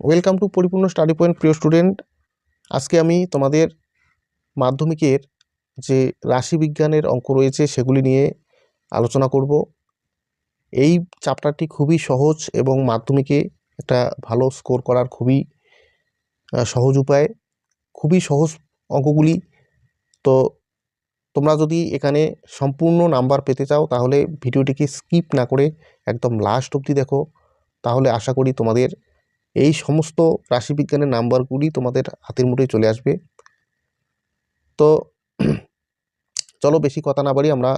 Welcome to Paripurna study point প্রিয় student আজকে আমি তোমাদের মাধ্যমিকের যে রাশিবিজ্ঞানের অঙ্ক রয়েছে সেগুলি নিয়ে আলোচনা করব। এই চ্যাপ্টারটি খুবই সহজ এবং মাধ্যমিকে একটা ভালো স্কোর করার খুবই সহজ উপায়। খুবই সহজ অঙ্কগুলি। তো তোমরা যদি এখানে সম্পূর্ণ নাম্বার পেতে চাও, তাহলে ভিডিওটিকে স্কিপ না করে একদম লাস্ট অবধি দেখো। তাহলে আশা করি তোমাদের এই সমস্ত রাশিবিজ্ঞানের নাম্বারগুলি তোমাদের হাতের মুঠোয় চলে আসবে। তো চলো বেশি কথা না বাড়ি আমরা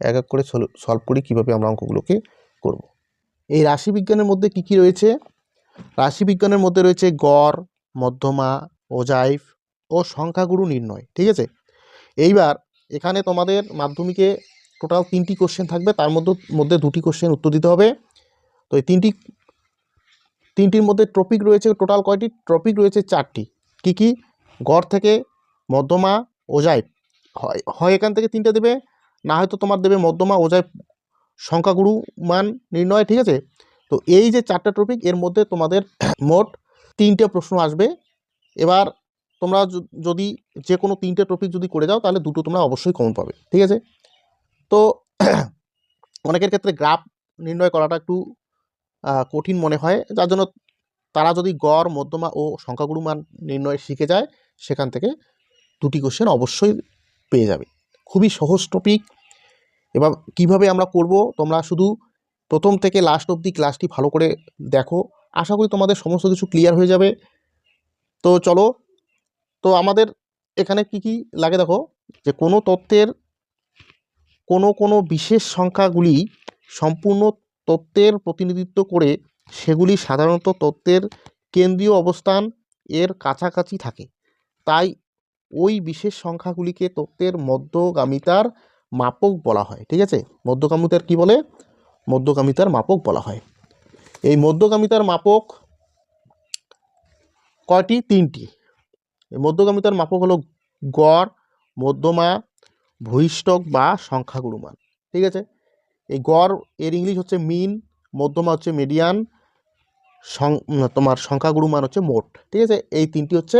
এক এক করে সলভ করি কীভাবে আমরা অঙ্কগুলোকে করব। এই রাশিবিজ্ঞানের মধ্যে কি কি রয়েছে? রাশিবিজ্ঞানের মধ্যে রয়েছে গড়, মধ্যমা, ওজাইফ ও সংখ্যাগুরু নির্ণয়, ঠিক আছে? এইবার এখানে তোমাদের মাধ্যমিকে টোটাল তিনটি কোশ্চেন থাকবে, তার মধ্যে মধ্যে দুটি কোশ্চেন উত্তর দিতে হবে। তো এই তিনটি তিনটির মধ্যে টপিক রয়েছে, টোটাল কয়টি? টপিক রয়েছে চারটি। কি কি? গড় থেকে মধ্যমা ওজাইব হয় হয় এখান থেকে তিনটে দেবে, না হয়তো তোমার দেবে মধ্যমা ওজাইব সংখ্যাগুরু মান নির্ণয়, ঠিক আছে? তো এই যে চারটা টপিক এর মধ্যে তোমাদের মোট তিনটে প্রশ্ন আসবে। এবার তোমরা যদি যে কোনো তিনটে টপিক যদি করে যাও, তাহলে দুটো তোমরা অবশ্যই কমন পাবে, ঠিক আছে? তো অনেকের ক্ষেত্রে গ্রাফ নির্ণয় করাটা একটু কঠিন মনে হয়। যার জন্য তারা যদি গড়, মধ্যমা ও সংখ্যাগুরু মান নির্ণয় শিখে যায়, সেখান থেকে দুটি কোশ্চেন অবশ্যই পেয়ে যাবে। খুবই সহজ টপিক এবার কীভাবে আমরা করব? তোমরা শুধু প্রথম থেকে লাস্ট অবধি ক্লাসটি ভালো করে দেখো। আশা করি তোমাদের সমস্ত কিছু ক্লিয়ার হয়ে যাবে। তো চলো, তো আমাদের এখানে কি কি লাগে দেখো? যে কোনো তত্ত্বের কোনো কোনো বিশেষ সংখ্যাগুলি সম্পূর্ণ তত্ত্বের প্রতিনিধিত্ব করে সেগুলি সাধারণত তত্ত্বের কেন্দ্রীয় অবস্থান এর কাছাকাছি থাকে। তাই ওই বিশেষ সংখ্যাগুলিকে তত্ত্বের মধ্যগামিতার মাপক বলা হয়, ঠিক আছে? মধ্যগামিতার কি বলে? মধ্যগামিতার মাপক বলা হয়। এই মধ্যগামিতার মাপক কয়টি? তিনটি। এই মধ্যগামিতার মাপক হলো গড়, মধ্যমা, ভূইষ্ঠক বা সংখ্যাগুরুমান, ঠিক আছে? এই গড় এর ইংলিশ হচ্ছে মিন মধ্যমা হচ্ছে মিডিয়ান তোমার সংখ্যাগুরু মান হচ্ছে মোট। ঠিক আছে? এই তিনটি হচ্ছে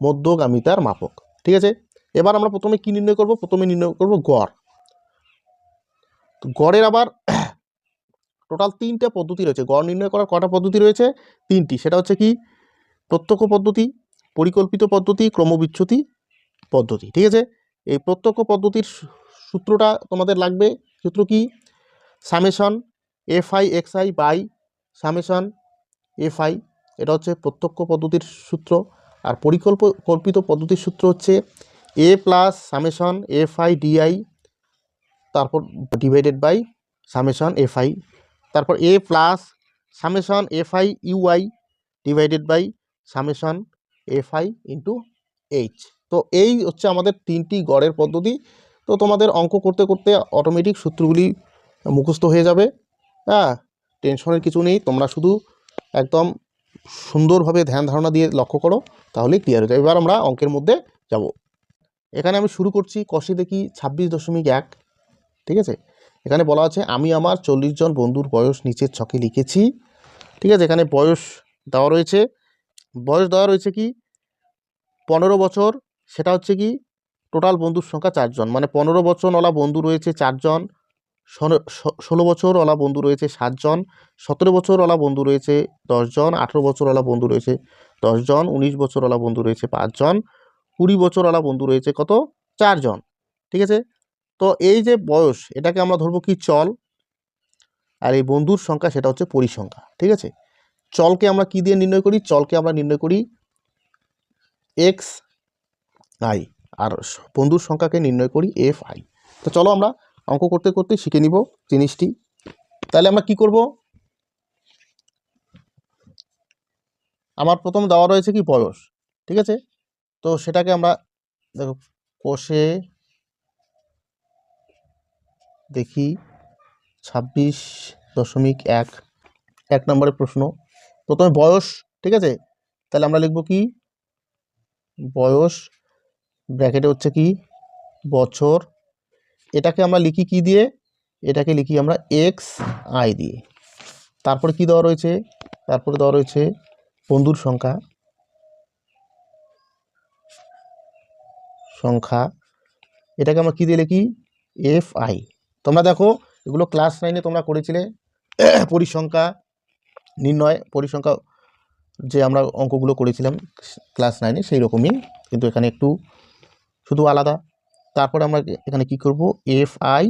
মধ্যগামিতার মাপক। ঠিক আছে? এবার আমরা প্রথমে কি নির্ণয় করব? প্রথমে নির্ণয় করব গড়। তো গড়ের আবার টোটাল তিনটে পদ্ধতি রয়েছে। গড় নির্ণয় করার কটা পদ্ধতি রয়েছে? তিনটি। সেটা হচ্ছে কি? প্রত্যক্ষ পদ্ধতি, পরিকল্পিত পদ্ধতি, ক্রমবিচ্যুতি পদ্ধতি। ঠিক আছে? এই প্রত্যক্ষ পদ্ধতির সূত্রটা তোমাদের লাগবে। সূত্র কি? Summation F I X I by summation F I এটা হচ্ছে প্রত্যক্ষ পদ্ধতির সূত্র। আর পরিকল্প, কল্পিত পদ্ধতির সূত্র হচ্ছে A plus summation F I D I, তারপর divided by summation F I তারপর A plus summation F I U I divided by summation F I into H. তো এই হচ্ছে আমাদের তিনটি গড়ের পদ্ধতি। তো তোমাদের অঙ্ক করতে করতে অটোমেটিক সূত্রগুলি মুখস্থ হয়ে যাবে। হ্যাঁ টেনশনের কিছু নেই। তোমরা শুধু একদম সুন্দরভাবে ধ্যান ধারণা দিয়ে লক্ষ্য করো, তাহলেই ক্লিয়ার হয়ে যাবে। এবার আমরা অঙ্কের মধ্যে যাব। এখানে আমি শুরু করছি কষে দেখি ছাব্বিশ দশমিক এক, ঠিক আছে? এখানে বলা আছে, আমি আমার চল্লিশ জন বন্ধুর বয়স নিচের ছকে লিখেছি, ঠিক আছে? এখানে বয়স দেওয়া রয়েছে। বয়স দেওয়া রয়েছে কি? পনেরো বছর। সেটা হচ্ছে কি? টোটাল বন্ধুর সংখ্যা চারজন। মানে পনেরো বছর বছরওয়ালা বন্ধু রয়েছে চারজন। ষোলো- ষোলো বছরওয়ালা বন্ধু রয়েছে সাতজন সতেরো বছরওয়ালা বন্ধু রয়েছে দশজন আঠেরো বছরওয়ালা বন্ধু রয়েছে দশজন উনিশ বছরওয়ালা বন্ধু রয়েছে পাঁচজন কুড়ি বছরওয়ালা বন্ধু রয়েছে কত? চারজন ঠিক আছে? তো এই যে বয়স, এটাকে আমরা ধরবো কি চল? আর এই বন্ধুর সংখ্যা সেটা হচ্ছে পরিসংখ্যা। ঠিক আছে? চলকে আমরা কি দিয়ে নির্ণয় করি? চলকে আমরা নির্ণয় করি এক্স আই আর বন্ধুর সংখ্যাকে নির্ণয় করি এফ আই তো চলো আমরা অঙ্ক করতে করতে শিখে নিব জিনিসটি। তাহলে আমরা কি করব? আমার প্রথম দেওয়া রয়েছে কি বয়স ঠিক আছে? তো সেটাকে আমরা দেখো, কোষে দেখি ছাব্বিশ দশমিক এক এক নম্বরের প্রশ্ন। প্রথমে বয়স, ঠিক আছে? তাহলে আমরা লিখব কি? বয়স, ব্র্যাকেটে হচ্ছে কি? বছর এটাকে আমরা লিখি কি দিয়ে? এটাকে লিখি আমরা এক্স আই দিয়ে। তারপরে কি দেওয়া রয়েছে? তারপরে দেওয়া রয়েছে বন্ধুর সংখ্যা। সংখ্যা। এটাকে আমরা কী দিয়ে লিখি? এফ আই তোমরা দেখো, এগুলো ক্লাস নাইনে তোমরা করেছিলে। পরিসংখ্যা নির্ণয়, পরিসংখ্যা যে আমরা অঙ্কগুলো করেছিলাম ক্লাস নাইনে সেই রকমই কিন্তু এখানে একটু শুধু আলাদা। তারপরে আমরা এখানে কি করব? এফ আই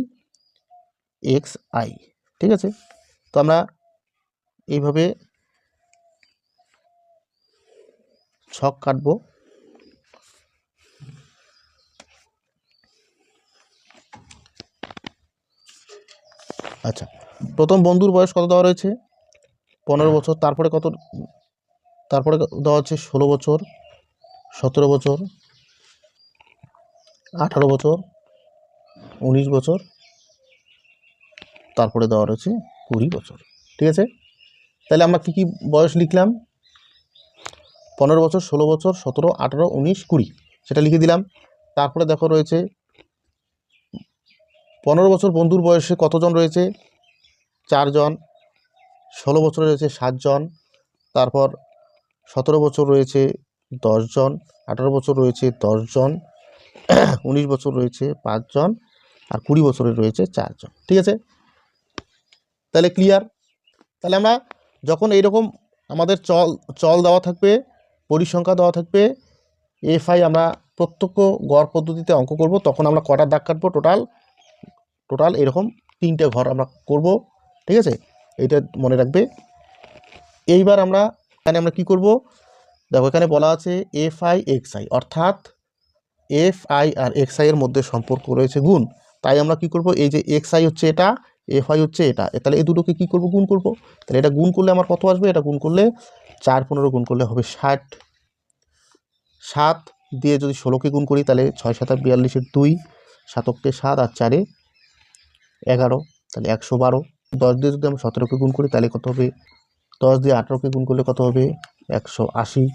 এক্স আই ঠিক আছে? তো আমরা এইভাবে ছক কাটবো। আচ্ছা প্রথম বন্ধুর বয়স কত দেওয়া রয়েছে? পনেরো বছর। তারপরে কত, তারপরে দেওয়া হচ্ছে ষোলো বছর, সতেরো বছর। আঠারো বছর, উনিশ বছর, তারপরে দেওয়া রয়েছে কুড়ি বছর, ঠিক আছে? তাহলে আমরা কী কী বয়স লিখলাম? পনেরো বছর, ষোলো বছর, সতেরো, আঠারো, উনিশ, কুড়ি, সেটা লিখে দিলাম। তারপরে দেখো রয়েছে, পনেরো বছর বন্ধুর বয়সে কতজন রয়েছে? চারজন, ষোলো বছর রয়েছে সাতজন, তারপর সতেরো বছর রয়েছে দশজন, আঠারো বছর রয়েছে দশজন উনিশ বছর রয়েছে পাঁচজন আর কুড়ি বছরের রয়েছে চারজন। ঠিক আছে? তাহলে ক্লিয়ার তাহলে আমরা যখন এইরকম আমাদের চল চল দেওয়া থাকবে পরিসংখ্যা দেওয়া থাকবে এফআই আমরা প্রত্যক্ষ গড় পদ্ধতিতে অঙ্ক করব, তখন আমরা কটার দাগ কাটবো টোটাল টোটাল এরকম তিনটে ঘর আমরা করব, ঠিক আছে? এইটা মনে রাখবে। এইবার আমরা এখানে আমরা কি করব? দেখো এখানে বলা আছে এফ আই এক্স আই অর্থাৎ এফ আই আর এক্স আই এর মধ্যে সম্পর্ক রয়েছে গুণ। তাই আমরা কি করব? এই যে এক্স আই হচ্ছে এটা এফ আই হচ্ছে এটা। তাহলে এই দুটোকে কি করব? গুণ করব। তাহলে এটা গুণ করলে আমার কত আসবে? এটা গুণ করলে চার পনেরো গুণ করলে হবে ষাট। সাত দিয়ে যদি ষোলোকে গুণ করি, তাহলে ছয় সাত বিয়াল্লিশের দুই, সাতককে সাত আর চারে এগারো, তাহলে একশো বারো। দশ দিয়ে যদি আমরা সতেরোকে গুণ করি, তাহলে কত হবে? দশ দিয়ে আঠেরোকে গুণ করলে কত হবে? একশো আশি।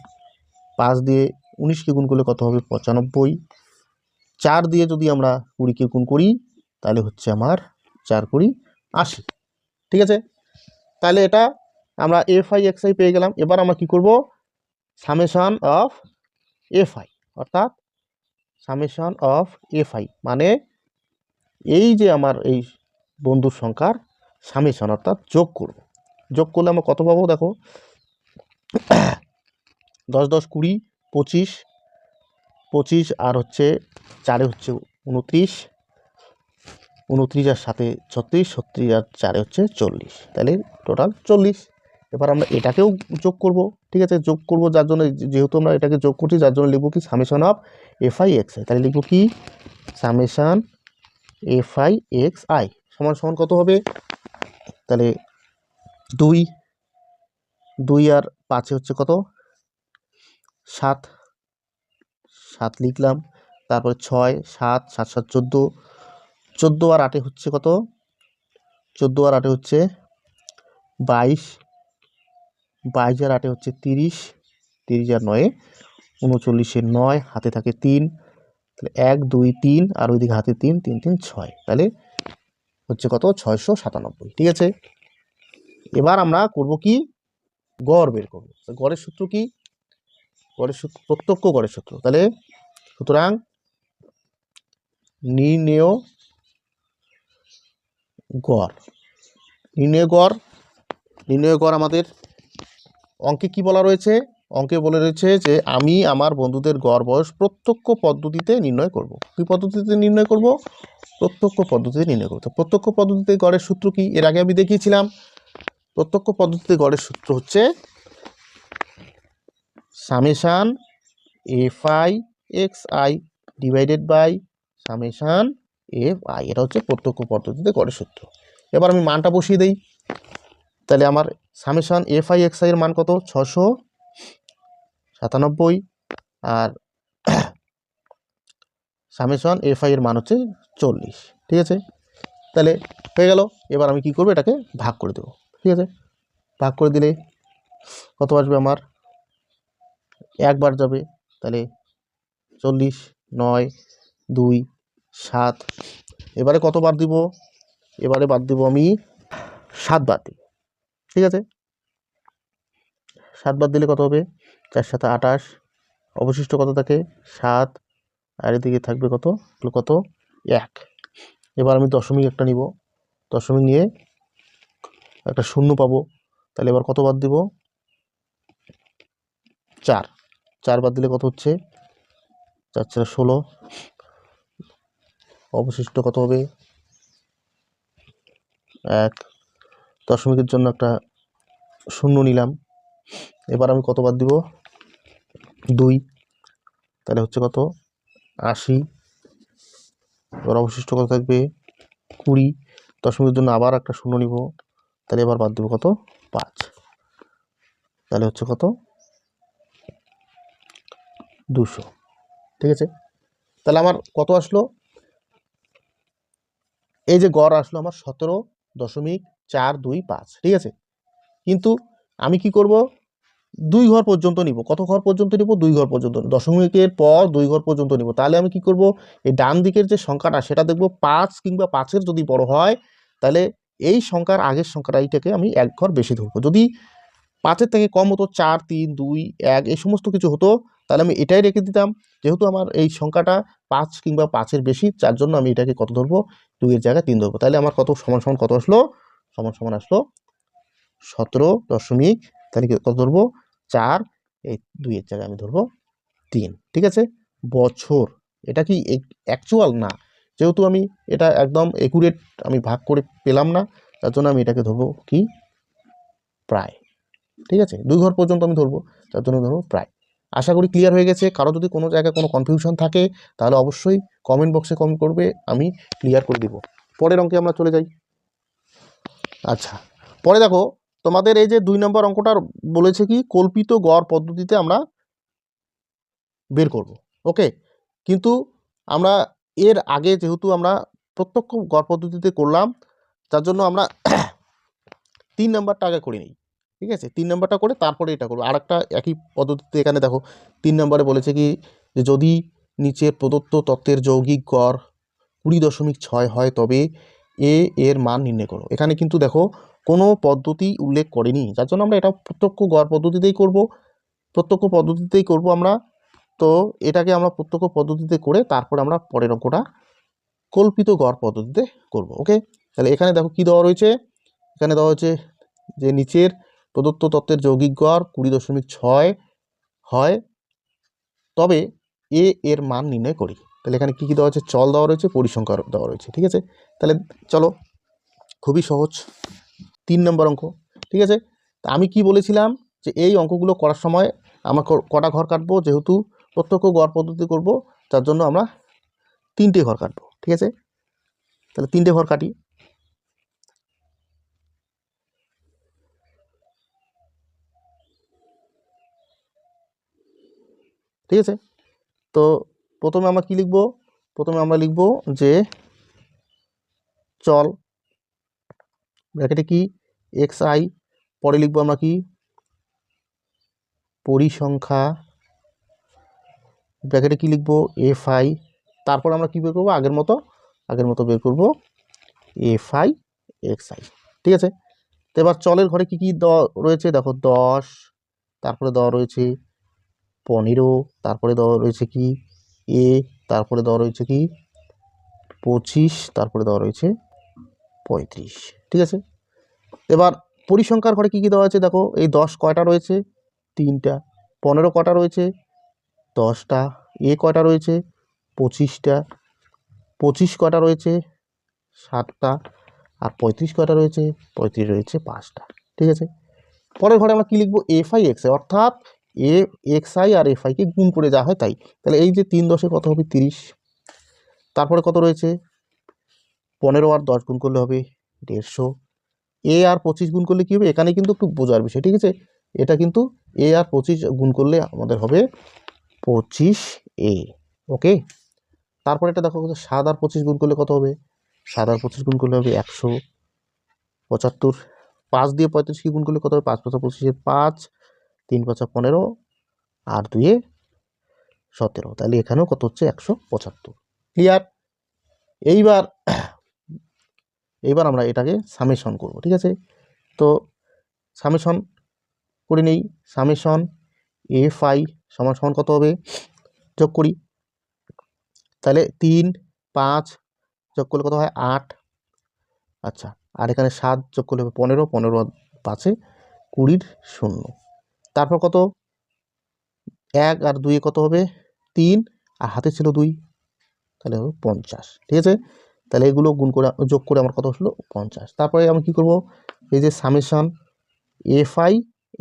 পাঁচ দিয়ে উনিশকে গুণ করলে কত হবে? পঁচানব্বই। চার দিয়ে যদি আমরা কুড়িকে গুণ করি, তাহলে হচ্ছে আমার চার কুড়ি আশি। ঠিক আছে? তাহলে এটা আমরা এফ আই এক্স আই পেয়ে গেলাম। এবার আমরা কি করব? সামেশন অফ এফ আই অর্থাৎ সামেশন অফ এফ আই মানে এই যে আমার এই বন্ধুর সংখ্যার সামেশন, অর্থাৎ যোগ করব। যোগ করলে আমরা কত পাবো? দেখো, দশ দশ কুড়ি পঁচিশ পঁচিশ আর হচ্ছে চারে হচ্ছে উনত্রিশ উনত্রিশ আর সাথে ছত্রিশ ছত্রিশ আর চারে হচ্ছে চল্লিশ। তাহলে টোটাল চল্লিশ। এবার আমরা এটাকেও যোগ করব, ঠিক আছে? যোগ করব যার জন্য যেহেতু আমরা এটাকে যোগ করছি, যার জন্য লিখব কি? Summation of F I X I তাহলে লিখব কি? Summation F I X I সমান সমান কত হবে? তাহলে দুই দুই আর পাঁচে হচ্ছে কত? সাত সাত লিখলাম। তারপরে ছয়, সাত সাত সাত, চোদ্দ। চোদ্দ আর আটে হচ্ছে কত? চোদ্দ আর আটে হচ্ছে বাইশ। বাইশ আর আটে হচ্ছে তিরিশ। তিরিশ আর নয়ে, উনচল্লিশে নয়, হাতে থাকে তিন। তাহলে এক, দুই, তিন আর ওইদিকে হাতে তিন তিন তিন, ছয়। তাহলে হচ্ছে কত? ছয়শো সাতানব্বই। ঠিক আছে? এবার আমরা করব কি? গড় বের করব। গড়ের সূত্র কি? গড়ের সূত্র প্রত্যক্ষ গড়ের সূত্র তাহলে সুতরাং নির্ণেয় গড়। নির্ণয় গড় নির্ণয় গড় আমাদের অঙ্কে কি বলা রয়েছে? অঙ্কে বলে রয়েছে যে আমি আমার বন্ধুদের গড় বয়স প্রত্যক্ষ পদ্ধতিতে নির্ণয় করব। কী পদ্ধতিতে নির্ণয় করব? প্রত্যক্ষ পদ্ধতিতে নির্ণয় করব। প্রত্যক্ষ পদ্ধতিতে গড়ের সূত্র কি? এর আগে আমি দেখিয়েছিলাম। প্রত্যক্ষ পদ্ধতিতে গড়ের সূত্র হচ্ছে summation F I X I divided by summation F I এটা হচ্ছে প্রত্যক্ষ পদ্ধতিতে গড়ের সূত্র। এবার আমি মানটা বসিয়ে দিই। তাহলে আমার summation F I X I এর মান কত? ছশো সাতানব্বই। আর সামেশন এফ আই এর মান হচ্ছে চল্লিশ। ঠিক আছে? তাহলে হয়ে গেল। এবার আমি কি করব? এটাকে ভাগ করে দেবো। ঠিক আছে? ভাগ করে দিলে কত আসবে আমার? একবার যাবে, তাহলে চল্লিশ, নয়, দুই, সাত। এবারে কতবার দিব? এবারে বাদ দিব আমি সাতবার দিব ঠিক আছে? সাত বাদ দিলে কত হবে? চার সাথে আঠাশ। অবশিষ্ট কত থাকে? সাত। আর এদিকে থাকবে কত? কত? এক। এবার আমি দশমিক একটা নিব। দশমিক নিয়ে একটা শূন্য পাবো। তাহলে এবার কত বাদ দিব? চার। চার বাদ দিলে কত হচ্ছে? চার চার ষোলো। অবশিষ্ট কত হবে? এক। দশমিকের জন্য একটা শূন্য নিলাম। এবার আমি কত বাদ দিব? দুই। তাহলে হচ্ছে কত? আশি। এবার অবশিষ্ট কত থাকবে? কুড়ি। দশমিকের জন্য আবার একটা শূন্য নিব। তাহলে এবার বাদ দিব কত? পাঁচ। তাহলে হচ্ছে কত? দুশো। ঠিক আছে? তাহলে আমার কত আসলো? এই যে গড় আসলো আমার সতেরো দশমিক চার দুই পাঁচ, ঠিক আছে? কিন্তু আমি কি করব? দুই ঘর পর্যন্ত নিব। কত ঘর পর্যন্ত নিব? দুই ঘর পর্যন্ত দশমিকের পর দুই ঘর পর্যন্ত নিব। তাহলে আমি কি করব? এই ডান দিকের যে সংখ্যাটা, সেটা দেখব পাঁচ কিংবা পাঁচের যদি বড় হয়, তাহলে এই সংখ্যার আগের সংখ্যাটা এইটাকে আমি এক ঘর বেশি ধরবো। যদি পাঁচের থেকে কম হতো চার, তিন, দুই, এক, এই সমস্ত কিছু হতো তাহলে আমি এটাই রেখে দিতাম। যেহেতু আমার এই সংখ্যাটা পাঁচ কিংবা পাঁচের বেশি যার জন্য আমি এটাকে কত ধরবো? দুইয়ের জায়গায় তিন ধরবো। তাহলে আমার কত সমান সমান কত আসলো? সমান সমান আসলো সতেরো দশমিক, তাহলে কত ধরবো? চার, এই দুইয়ের জায়গায় আমি ধরবো তিন, ঠিক আছে? বছর, এটা কি অ্যাকচুয়াল না? যেহেতু আমি এটা একদম একুরেট আমি ভাগ করে পেলাম না, তার জন্য আমি এটাকে ধরবো কি? প্রায়, ঠিক আছে? দুই ঘর পর্যন্ত আমি ধরবো, তার জন্য ধরবো প্রায়। আশা করি ক্লিয়ার হয়ে গেছে। কারও যদি কোনো জায়গায় কোনো কনফিউশন থাকে, তাহলে অবশ্যই কমেন্ট বক্সে কমেন্ট করবে, আমি ক্লিয়ার করে দিব। পরের অঙ্কে আমরা চলে যাই। আচ্ছা পরে দেখো, তোমাদের এই যে দুই নম্বর অঙ্কটার বলেছে কি, কল্পিত গড় পদ্ধতিতে আমরা বের করব। ওকে কিন্তু আমরা এর আগে যেহেতু আমরা প্রত্যক্ষ গড় পদ্ধতিতে করলাম, তার জন্য আমরা তিন নাম্বারটা আগে করে নিই। ঠিক আছে? তিন নম্বরটা করে তারপরে এটা করব। আর একটা একই পদ্ধতিতে এখানে দেখো, তিন নম্বরে বলেছে কি যে, যদি নিচের প্রদত্ত তত্ত্বের যৌগিক গড় কুড়ি দশমিক ছয় হয়, তবে এ এর মান নির্ণয় করো। এখানে কিন্তু দেখো, কোনো পদ্ধতি উল্লেখ করেনি। যার জন্য আমরা এটা প্রত্যক্ষ গড় পদ্ধতিতেই করব। প্রত্যক্ষ পদ্ধতিতেই করব আমরা। তো এটাকে আমরা প্রত্যক্ষ পদ্ধতিতে করে তারপর আমরা পরের অঙ্কটা কল্পিত গড় পদ্ধতিতে করব। ওকে? তাহলে এখানে দেখো কি দেওয়া রয়েছে? এখানে দেওয়া হয়েছে যে, নিচের প্রদত্ত তত্ত্বের যৌগিক গড় কুড়ি দশমিক ছয় হয়। তবে এ এর মান নির্ণয় করি। তাহলে এখানে কী কী দেওয়া আছে চল দেওয়া রয়েছে পরিসংখ্যা দেওয়া রয়েছে, ঠিক আছে? তাহলে চলো, খুবই সহজ। তিন নম্বর অঙ্ক, ঠিক আছে? তা আমি কি বলেছিলাম যে এই অঙ্কগুলো করার সময় আমরা কটা ঘর কাটবো? যেহেতু প্রত্যক্ষ গড় পদ্ধতি করব, তার জন্য আমরা তিনটে ঘর কাটবো, ঠিক আছে? তাহলে তিনটে ঘর কাটি। ঠিক আছে? তো প্রথমে আমরা কি লিখব? প্রথমে আমরা লিখব যে চল ব্র্যাকেটে কি? এক্স আই পরে লিখব আমরা কি? পরিসংখ্যা ব্র্যাকেটে কি লিখব? এফ আই তারপর আমরা কি বের করব? আগের মতো আগের মতো বের করব এফ আই এক্স আই ঠিক আছে? তো এবার চলের ঘরে কি কি দ রয়েছে? দেখো দশ, তারপরে দ রয়েছে পনেরো, তারপরে দেওয়া রয়েছে কি এ, তারপরে দেওয়া রয়েছে কি পঁচিশ, তারপরে দেওয়া রয়েছে পঁয়ত্রিশ, ঠিক আছে? এবার পরিসংখ্যার ঘরে কী কী দেওয়া আছে দেখো? এই দশ কয়টা রয়েছে? তিনটা। পনেরো কটা রয়েছে? দশটা। এ কয়টা রয়েছে? পঁচিশটা। পঁচিশ কটা রয়েছে? সাতটা। আর পঁয়ত্রিশ কয়টা রয়েছে? পঁয়ত্রিশ রয়েছে পাঁচটা, ঠিক আছে? পরের ঘরে আমরা কী লিখব? এফ আই এক্স অর্থাৎ এ, এক্স আই আর এফ আইকে গুণ করে যা হয় তাই। তাহলে এই যে তিন দশে কত হবে? তিরিশ। তারপরে কত রয়েছে? পনেরো আর দশ গুণ করলে হবে দেড়শো। এ আর পঁচিশ গুণ করলে কী হবে? এখানে কিন্তু একটু বোঝার বিষয়, ঠিক আছে? এটা কিন্তু এ আর পঁচিশ গুণ করলে আমাদের হবে পঁচিশ এ, ওকে? তারপরে এটা দেখো, সাত আর পঁচিশ গুণ করলে কত হবে? সাত আর পঁচিশ গুণ করলে হবে একশো পঁচাত্তর। পাঁচ দিয়ে পঁয়ত্রিশ কি গুণ করলে কত হবে? পাঁচ পাঁচা পঁচিশের পাঁচ। তিন পাঁচা পনেরো আর দুয়ে সতেরো। তাহলে এখানেও কত হচ্ছে? একশো পঁচাত্তর। ক্লিয়ার এইবার এইবার আমরা এটাকে সামেশন করব, ঠিক আছে? তো সামেশন করে নেই। সামেশন এফ আই সমান সমান কত হবে? যোগ করি। তাহলে তিন, পাঁচ যোগ করলে কত হয়? আট। আচ্ছা আর এখানে সাত যোগ করলে হবে পনেরো। পনেরো পাঁচে কুড়ির শূন্য। তারপর কত? এক আর দুইয়ে কত হবে? তিন। আর হাতে ছিল দুই। তাহলে হবে পঞ্চাশ। ঠিক আছে? তাহলে এগুলো গুণ করে, যোগ করে আমার কত হলো? পঞ্চাশ। তারপরে আমি কি করব? এই যে summation F I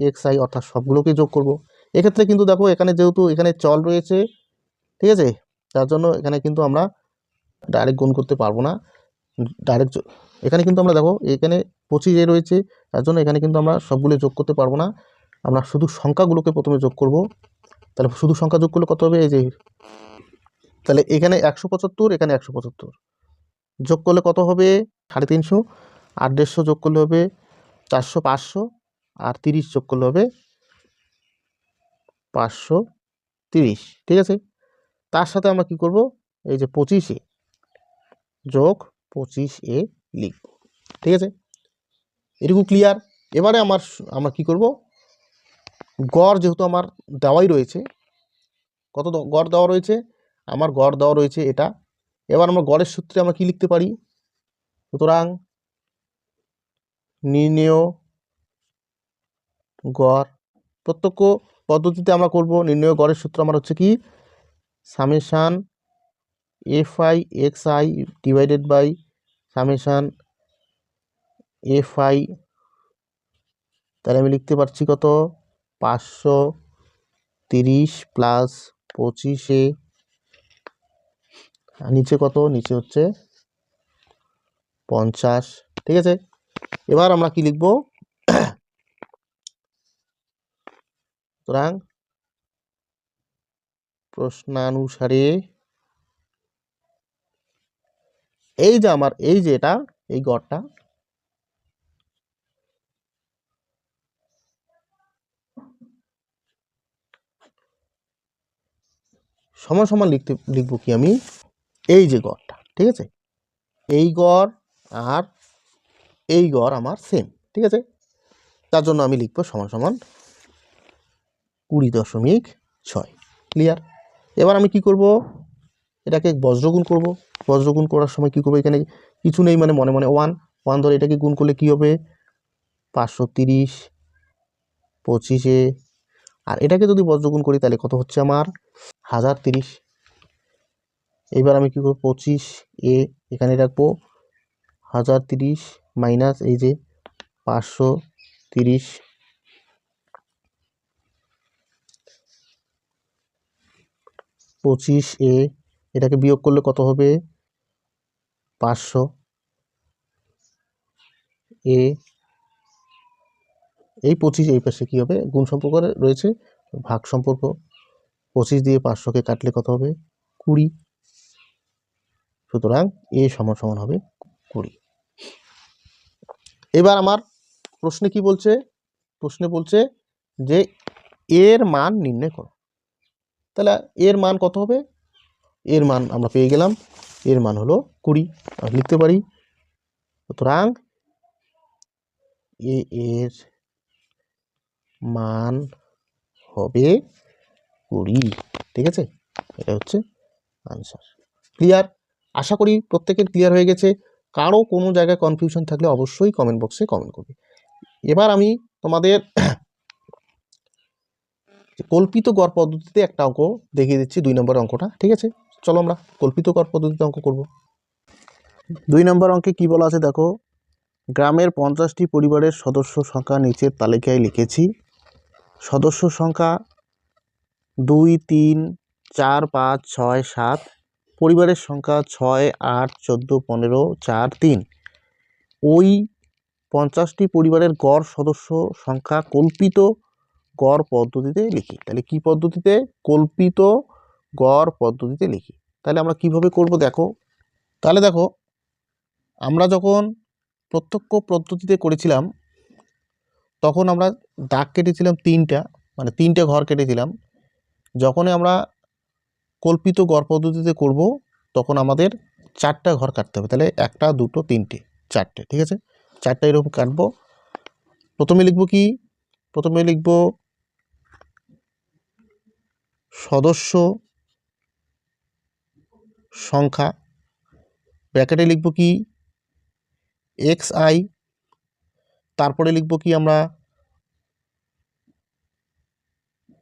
X I অর্থাৎ সবগুলোকে যোগ করব। এক্ষেত্রে কিন্তু দেখো, এখানে যেহেতু এখানে চল রয়েছে, ঠিক আছে? তার জন্য এখানে কিন্তু আমরা ডাইরেক্ট গুণ করতে পারব না। ডাইরেক্ট এখানে কিন্তু আমরা দেখো, এখানে পঁচিশ এ রয়েছে, তার জন্য এখানে কিন্তু আমরা সবগুলো যোগ করতে পারব না। আমরা শুধু সংখ্যাগুলোকে প্রথমে যোগ করব। তাহলে শুধু সংখ্যা যোগ করলে কত হবে? এই যে তাহলে এখানে একশো পঁচাত্তর, এখানে একশো পঁচাত্তর। যোগ করলে কত হবে? সাড়ে তিনশো। আর দেড়শো যোগ করলে হবে চারশো পাঁচশো। আর তিরিশ যোগ করলে হবে পাঁচশো তিরিশ। ঠিক আছে? তার সাথে আমরা কি করব? এই যে পঁচিশে যোগ পঁচিশ এ লিখব। ঠিক আছে? এটুকু ক্লিয়ার এবারে আমার আমরা কি করব? গড় যেহেতু আমার দেওয়াই রয়েছে, কত গড় দেওয়া রয়েছে, আমার গড় দেওয়া রয়েছে এটা। এবার আমার গড়ের সূত্রে আমরা কি লিখতে পারি? সুতরাং নির্ণেয় গড়, প্রত্যক্ষ পদ্ধতিতে আমরা করব, নির্ণয় গড়ের সূত্র আমার হচ্ছে কি? Summation F I X I divided by summation F I তাহলে আমি লিখতে পারছি কত? পাঁচশো তিরিশ প্লাস পঁচিশে নিচে কত? নিচে হচ্ছে পঞ্চাশ। ঠিক আছে? এবার আমরা কি লিখব? সুতরাং প্রশ্নানুসারে এই যে আমার, এই যে এটা, এই গড়টা সমান সমান লিখতে, লিখব কি আমি? এই যে গড়টা, ঠিক আছে? এই গড় আর এই গড় আমার সেম ঠিক আছে? তার জন্য আমি লিখব সমান সমান কুড়ি দশমিক ছয় ক্লিয়ার এবার আমি কি করব? এটাকে বজ্রগুণ করব। বজ্রগুণ করার সময় কি করব এখানে? কিছু নেই মানে মনে মনে ওয়ান ওয়ান ধরে এটাকে গুণ করলে কি হবে? পাঁচশো তিরিশ, পঁচিশে আর এটাকে যদি বজ্রগুণ করি, তাহলে কত হচ্ছে আমার? হাজার তিরিশ। এবার আমি কী করব? পঁচিশ এ, এখানে রাখব। হাজার তিরিশ মাইনাস এই যে পাঁচশো তিরিশ। পঁচিশ এ, এটাকে বিয়োগ করলে কত হবে? পাঁচশো। এ এই পঁচিশ, এই পাশে কী হবে? গুণ সম্পর্ক রয়েছে। ভাগ সম্পর্ক পঁচিশ দিয়ে পাঁচশোকে কাটলে কত হবে? কুড়ি। সুতরাং এ সমান সমান হবে কুড়ি। এবার আমার প্রশ্নে কি বলছে? প্রশ্নে বলছে যে এর মান নির্ণয় করো। তাহলে এর মান কত হবে? এর মান আমরা পেয়ে গেলাম। এর মান হলো কুড়ি। লিখতে পারি। সুতরাং এ এর মান হবে কুড়ি, ঠিক আছে? এটা হচ্ছে আনসার ক্লিয়ার আশা করি প্রত্যেকের ক্লিয়ার হয়ে গেছে। কারও কোনো জায়গায় কনফিউশন থাকলে অবশ্যই কমেন্ট বক্সে কমেন্ট করবে। এবার আমি তোমাদের কল্পিত গড় পদ্ধতিতে একটা অঙ্ক দেখিয়ে দিচ্ছি, দুই নম্বর অঙ্কটা, ঠিক আছে? চলো আমরা কল্পিত গড় পদ্ধতিতে অঙ্ক করব। দুই নম্বর অঙ্কে কি বলা আছে দেখো? গ্রামের পঞ্চাশটি পরিবারের সদস্য সংখ্যা নিচের তালিকায় লিখেছি। সদস্য সংখ্যা দুই, তিন, চার, পাঁচ, ছয়, সাত, পরিবারের সংখ্যা ছয়, আট, চোদ্দ, পনেরো, চার, তিন। ওই পঞ্চাশটি পরিবারের গড় সদস্য সংখ্যা কল্পিত গড় পদ্ধতিতে লিখি। তাহলে কি পদ্ধতিতে? কল্পিত গড় পদ্ধতিতে লিখি। তাহলে আমরা কীভাবে করব দেখো? তাহলে দেখো, আমরা যখন প্রত্যক্ষ পদ্ধতিতে করেছিলাম তখন আমরা দাগ কেটেছিলাম তিনটা মানে তিনটে ঘর কেটেছিলাম। যখনই আমরা কল্পিত গড় পদ্ধতিতে করব, তখন আমাদের চারটা ঘর কাটতে হবে। তাহলে একটা, দুটো, তিনটে, চারটে, ঠিক আছে? চারটা এরকম কাটবো। প্রথমে লিখব কি? প্রথমে লিখব সদস্য সংখ্যা। ব্র্যাকেটে লিখব কি? এক্স আই তারপরে লিখব কি আমরা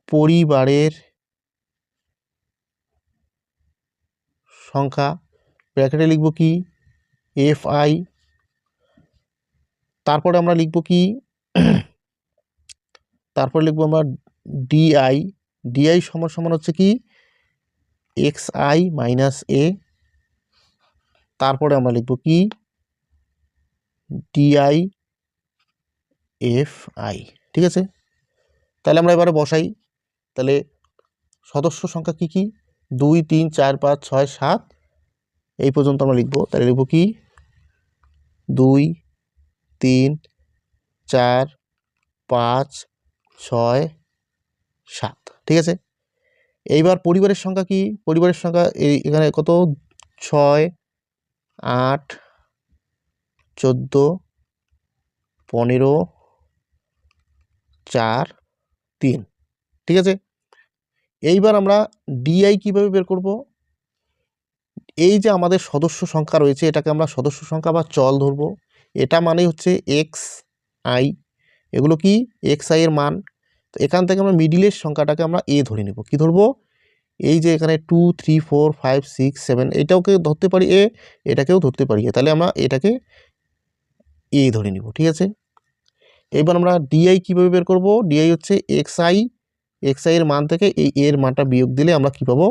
পরিবারের সংখ্যা, ব্র্যাকেটে লিখব কি এফ আই তারপরে আমরা লিখব কি তারপরে লিখব আমরা ডিআই ডিআই সমান সমান হচ্ছে কি এক্স আই মাইনাস এ, তারপরে আমরা লিখব কি ডিআই এফ আই ঠিক আছে? তাহলে আমরা এবারে বসাই। তাহলে সদস্য সংখ্যা কি কি? দুই, তিন, চার, পাঁচ, ছয়, সাত। এই পর্যন্ত আমরা লিখব। তাহলে লিখব কি? দুই, তিন, চার, পাঁচ, ছয়, সাত। ঠিক আছে? এইবার পরিবারের সংখ্যা কি? পরিবারের সংখ্যা এই এখানে কত? ছয়, আট, চোদ্দ, পনেরো চার, তিন, ঠিক আছে? এইবার আমরা ডিআই কীভাবে বের করব? এই যে আমাদের সদস্য সংখ্যা রয়েছে, এটাকে আমরা সদস্য সংখ্যা বা চল ধরবো। এটা মানেই হচ্ছে এক্স আই এগুলো কি? এক্স আই এর মান। তো এখান থেকে আমরা মিডিলের সংখ্যাটাকে আমরা এ ধরে নেব। কি ধরবো? এই যে এখানে two three four five six seven এটাওকে ধরতে পারি এ এটাকেও ধরতে পারি তাহলে আমরা এটাকে এ ধরে নিব, ঠিক আছে? এবার আমরা ডিআই কীভাবে বের করব? ডিআই হচ্ছে এক্স আই এক্স আই এর মান থেকে এই এর মানটা বিয়োগ দিলে আমরা কী পাবো?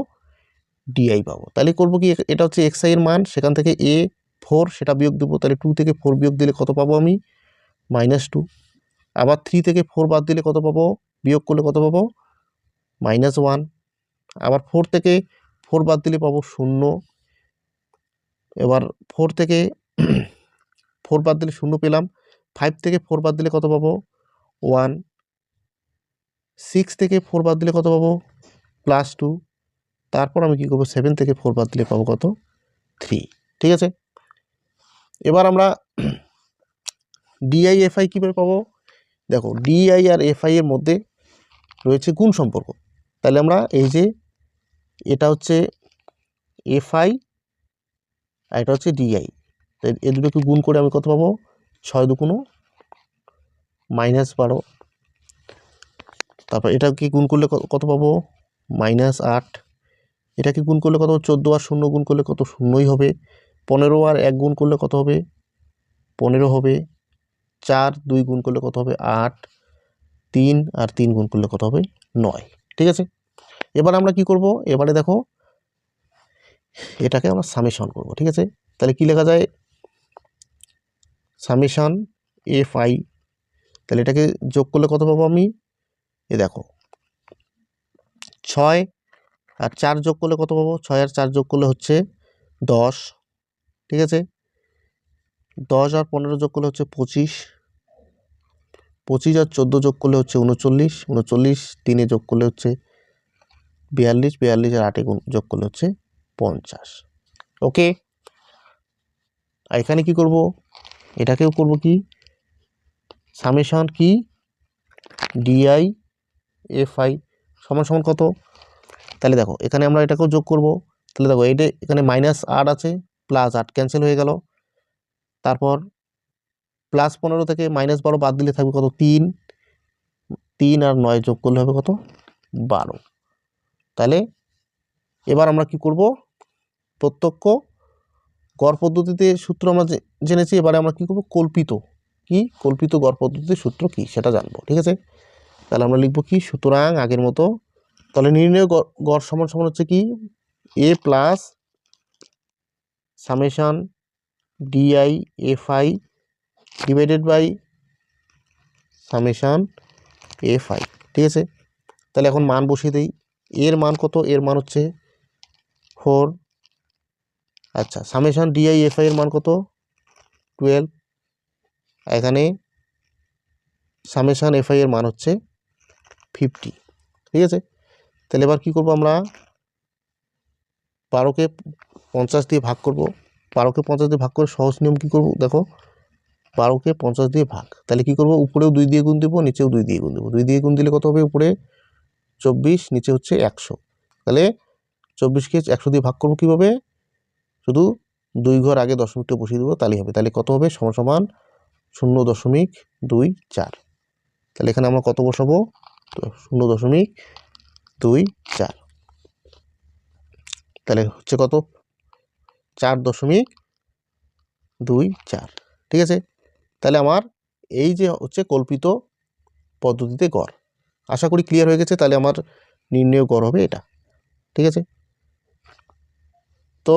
ডিআই পাবো। তাহলে করব কি? এটা হচ্ছে এক্স আই এর মান, সেখান থেকে এ ফোর সেটা বিয়োগ দেবো। তাহলে টু থেকে ফোর বিয়োগ দিলে কত পাবো আমি? মাইনাস টু আবার থ্রি থেকে ফোর বাদ দিলে কত পাবো? বিয়োগ করলে কত পাবো? মাইনাস ওয়ান আবার ফোর থেকে ফোর বাদ দিলে পাবো শূন্য। এবার ফোর থেকে ফোর বাদ দিলে শূন্য পেলাম। ফাইভ থেকে ফোর বাদ দিলে কত পাবো? ওয়ান সিক্স থেকে ফোর বাদ দিলে কত পাবো? প্লাস টু তারপর আমি কী করব? সেভেন থেকে ফোর বাদ দিলে পাবো কত? থ্রি ঠিক আছে? এবার আমরা ডিআই এফআই কীভাবে পাবো? দেখো ডিআই আর এফআই এর মধ্যে রয়েছে গুণ সম্পর্ক। তাহলে আমরা এই যে এটা হচ্ছে এফআই আর এটা হচ্ছে ডিআই তাই এ দুটোকে গুণ করে আমি কত পাবো? ছয় দুগুণো মাইনাস বারো। তারপর এটাকে গুণ করলে কত পাবো? মাইনাস আট। এটাকে গুণ করলে কত চোদ্দ আর শূন্য গুণ করলে কত? শূন্যই হবে। পনেরো আর এক গুণ করলে কত হবে? পনেরো হবে। চার, দুই গুণ করলে কত হবে? আট। তিন আর তিন গুণ করলে কত হবে? নয়। ঠিক আছে? এবার আমরা কি করব? এবারে দেখো, এটাকে আমরা সামেশন করব। ঠিক আছে? তাহলে কি লেখা যায়? সামেশন এফ আই তাহলে এটাকে যোগ করলে কত পাবো আমি? এ দেখো। ছয় আর চার যোগ করলে কত পাবো? ছয় আর চার যোগ করলে হচ্ছে দশ। ঠিক আছে? দশ আর পনেরো যোগ করলে হচ্ছে পঁচিশ। পঁচিশ আর চোদ্দ যোগ করলে হচ্ছে উনচল্লিশ। উনচল্লিশ তিনে যোগ করলে হচ্ছে বিয়াল্লিশ। বিয়াল্লিশ আর আটে যোগ করলে হচ্ছে পঞ্চাশ। ওকে? এখানে কি করব? এটাকেও করব কি? সামেশন কি? ডিআই এফ আই সমান সমান কত? তাহলে দেখো, এখানে আমরা এটাকেও যোগ করব। তাহলে দেখো, এইটা এখানে মাইনাস আট আছে প্লাস আট ক্যান্সেল হয়ে গেল। তারপর প্লাস পনেরো থেকে মাইনাস বারো বাদ দিলে থাকবে কত? তিন। তিন আর নয় যোগ করলে হবে কত? বারো। তাহলে এবার আমরা কি করব? প্রত্যক্ষ গড় পদ্ধতিতে সূত্র আমরা জেনেছি, এবারে আমরা কী করব? কল্পিত। কি? কল্পিত গড় পদ্ধতির সূত্র কি? সেটা জানব, ঠিক আছে? তাহলে আমরা লিখব কি? সুতরাং আগের মতো, তাহলে নির্ণয় গড় সমান সমান হচ্ছে কি? A plus summation D I F I divided by summation F I ঠিক আছে? তাহলে এখন মান বসিয়ে দিই। এর মান কত? এর মান হচ্ছে ফোর আচ্ছা সামেশন ডিআই এফ এর মান কত? টুয়েলভ এখানে সামেশন এফ আই এর মান হচ্ছে ফিফটি ঠিক আছে? তাহলে এবার কী করব আমরা? বারোকে পঞ্চাশ দিয়ে ভাগ করব। বারোকে পঞ্চাশ দিয়ে ভাগ করে সহজ নিয়ম কী করব? দেখো বারোকে পঞ্চাশ দিয়ে ভাগ। তাহলে কী করব? উপরেও দুই দিয়ে গুণ দেবো, নিচেও দুই দিয়ে গুণ দেবো। দুই দিয়ে গুণ দিলে কত হবে? উপরে চব্বিশ, নিচে হচ্ছে একশো। তাহলে চব্বিশকে একশো দিয়ে ভাগ করব কীভাবে? শুধু দুই ঘর আগে দশমিকটা বসিয়ে দেবো, তাহলেই হবে। তাহলে কত হবে? সমান সমান শূন্য দশমিক দুই চার। তাহলে এখানে আমরা কত বসাবো? শূন্য দশমিক দুই চার। তাহলে হচ্ছে কত? চার দশমিক দুই চার। ঠিক আছে? তাহলে আমার এই যে হচ্ছে কল্পিত পদ্ধতিতে গড়, আশা করি ক্লিয়ার হয়ে গেছে। তাহলে আমার নির্ণয় গড় হবে এটা। ঠিক আছে? তো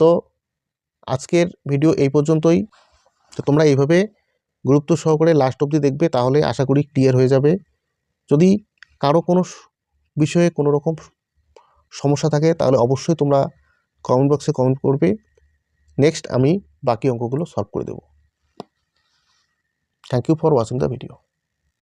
তো আজকের ভিডিও এই পর্যন্তই। তো তোমরা এইভাবে গুরুত্ব সহকারে লাস্ট অবধি দেখবে, তাহলে আশা করি ক্লিয়ার হয়ে যাবে। যদি কারও কোনো বিষয়ে কোনো রকম সমস্যা থাকে, তাহলে অবশ্যই তোমরা কমেন্ট বক্সে কমেন্ট করবে। নেক্সট আমি বাকি অঙ্কগুলো সলভ করে দেবো। Thank you for watching the video